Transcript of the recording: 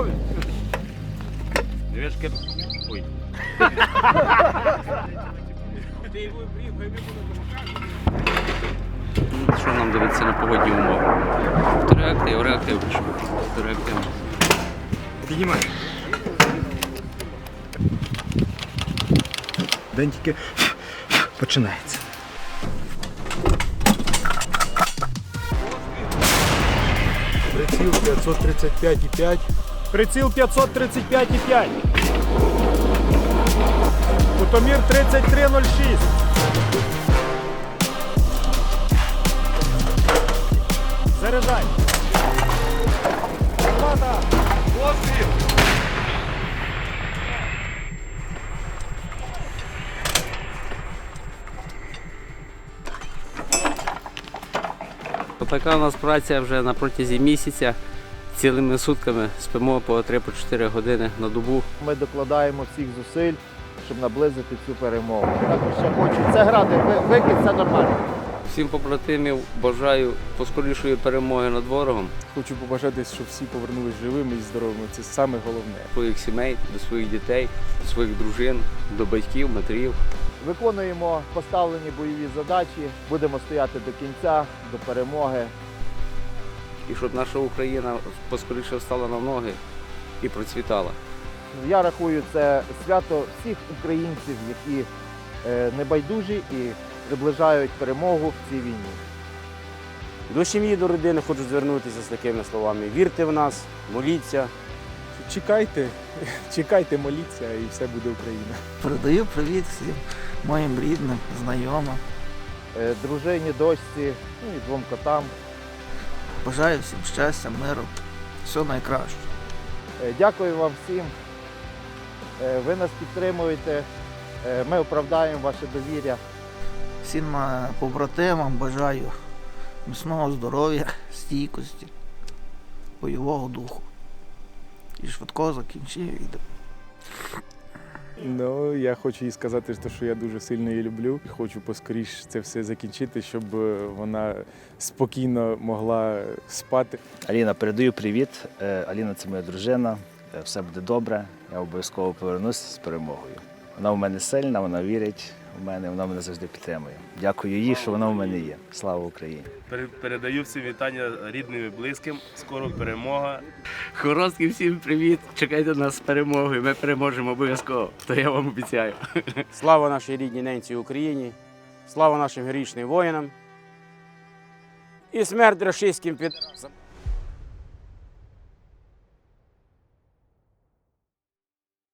Здоров'я! Движки. Ой. Буде Що нам дивиться на погодні умови? Реактив, реактив. Реактив. Піднімай. День тільки починається. Приціл 535,5. Приціл 535,5. Кутомір 3306. Заряджай. Гармата. Така у нас праця вже на протязі місяця. Цілими сутками спимо по 3-4 години на добу. Ми докладаємо всіх зусиль, щоб наблизити цю перемогу. Також ще хочу. Це грати, ви- викид, це нормально. Всім побратимів бажаю поскорішої перемоги над ворогом, Хочу побажати, щоб всі повернулись живими і здоровими. Це саме головне. своїх сімей, до своїх дітей, до своїх дружин, до батьків, матерів. Виконуємо поставлені бойові задачі, будемо стояти до кінця, до перемоги. І щоб наша Україна поскоріше встала на ноги і процвітала. Я рахую це свято всіх українців, які е, небайдужі і приближають перемогу в цій війні. До сім'ї, до родини хочу звернутися з такими словами. Вірте в нас, моліться. Чекайте, чекайте, моліться, і все буде Україна. Передаю привіт всім моїм рідним, знайомим. Е, Дружині, дочці, ну і двом котам. Бажаю всім щастя, миру, всього найкраще. Е, Дякую вам всім. Е, Ви нас підтримуєте. Е, Ми оправдаємо ваше довір'я. Всім побратимам бажаю міцного здоров'я, стійкості, бойового духу. І швидкого закінчення відео. Ну, я хочу їй сказати, що- я дуже сильно її люблю. Хочу поскоріш це все закінчити, щоб е, вона спокійно могла спати. Аліна, передаю привіт. Е, Аліна це моя дружина. Е, Все буде добре. Я обов'язково повернусь з перемогою. Вона в мене сильна, вона вірить в мене, вона мене завжди підтримує. Дякую їй, що вона в мене є. Слава Україні! Передаю всім вітання рідним і близьким. Скоро перемога. Хоростки, всім привіт! Чекайте нас з перемогою. Ми переможемо обов'язково. То я вам обіцяю. Слава нашій рідній ненці Україні, слава нашим героїчним воїнам і смерть рашистським підразам.